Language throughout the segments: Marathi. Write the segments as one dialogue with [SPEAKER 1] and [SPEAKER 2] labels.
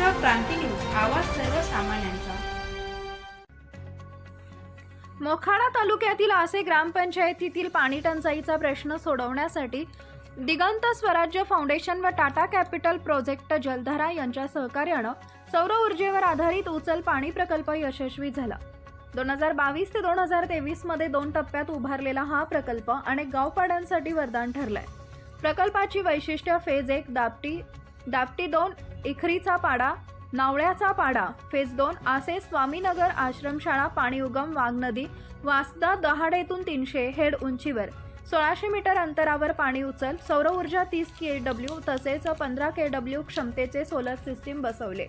[SPEAKER 1] महाराष्ट्र क्रांती न्यूज आवाज सर्वसामान्यांचा.
[SPEAKER 2] मोखाडा तालुक्यातील आसे ग्रामपंचायतीतील पाणी टंचाईचा प्रश्न सोडवण्यासाठी दिगंत स्वराज्य फाउंडेशन व टाटा कॅपिटल प्रोजेक्ट जलधारा यांच्या सहकार्यानं सौर ऊर्जेवर आधारित उचल पाणी प्रकल्प यशस्वी झाला. दोन हजार बावीस ते दोन हजार तेवीसमध्ये दोन टप्प्यात उभारलेला हा प्रकल्प अनेक गावपाड्यांसाठी वरदान ठरलाय. प्रकल्पाची वैशिष्ट्य फेज एक दापटी दापटी दोन इखरीचा पाडा नावळ्याचा पाडा फेज दोन आसे स्वामीनगर आश्रमशाळा पाणी उगम वाघ नदी वासदा दहाडेतून तीनशे हेड उंचीवर. सोळाशे मीटर अंतरावर पाणी उचल सौर ऊर्जा तीस के डब्ल्यू तसेच पंधरा के डब्ल्यू क्षमतेचे सोलर सिस्टीम बसवले.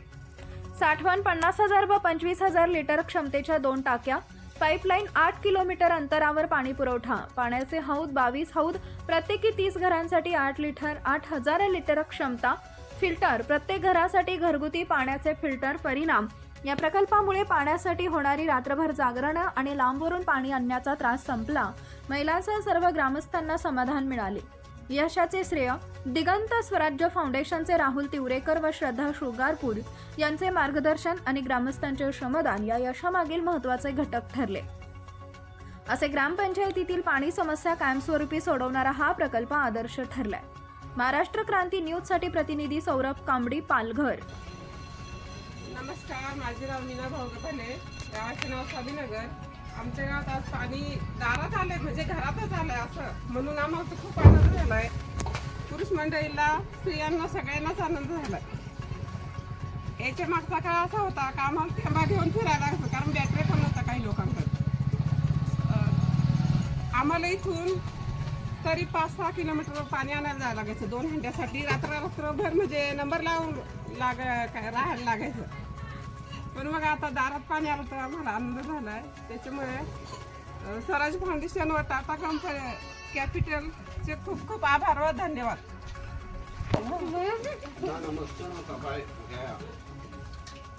[SPEAKER 2] साठवण पन्नास हजार व पंचवीस हजार लिटर क्षमतेच्या दोन टाक्या पाईपलाईन आठ किलोमीटर अंतरावर पाणी पुरवठा पाण्याचे हौद बावीस हौद प्रत्येकी तीस घरांसाठी आठ लिटर आठ हजार लिटर क्षमता फिल्टर प्रत्येक घरासाठी घरगुती पाण्याचे फिल्टर परिणाम. या प्रकल्पामुळे पाण्यासाठी होणारी रात्रभर जागरण आणि लांबवरून पाणी आणण्याचा त्रास संपला. महिलांसह सर्व ग्रामस्थांना समाधान मिळाले. यशाचे श्रेय दिगंत स्वराज्य फाउंडेशनचे राहुल तिवरेकर व श्रद्धा शृगारपूर यांचे मार्गदर्शन आणि ग्रामस्थांचे श्रमदान या यशामागील महत्त्वाचे घटक ठरले. असे ग्रामपंचायतीतील पाणी समस्या कायमस्वरूपी सोडवणारा हा प्रकल्प आदर्श ठरलाय. महाराष्ट्र क्रांती न्यूजसाठी प्रतिनिधी सौरभ कांबडी पालघर.
[SPEAKER 3] नमस्कार माझे नाव मीना भाऊगपले गावाचे नाव स्वामीनगर. आमच्या गावात आज पाणी दारात आलंय म्हणजे घरातच आलंय असं. म्हणून आम्हाला खूप आनंद झालाय. पुरुष मंडळीला स्त्रियांना सगळ्यांनाच आनंद झालाय. याच्या मागचा काळ असा होता का आम्हाला थेंबा घेऊन फिरायला लागतं कारण बॅटरी पण नव्हता काही लोकांकडे. आम्हाला इथून तरी पाच सहा किलोमीटर पाणी आणायला जायला लागायचं. दोन हंड्यासाठी. रात्र रात्रभर म्हणजे नंबर लावून लाग काय राहायला लागायचं. पण मग आता दारात पाणी आलं तर आम्हाला आनंद झाला आहे त्याच्यामुळे स्वराज फाउंडेशन व टाटा कंपनी कॅपिटलचे खूप खूप आभार व धन्यवाद.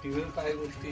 [SPEAKER 4] काय काही गोष्टी?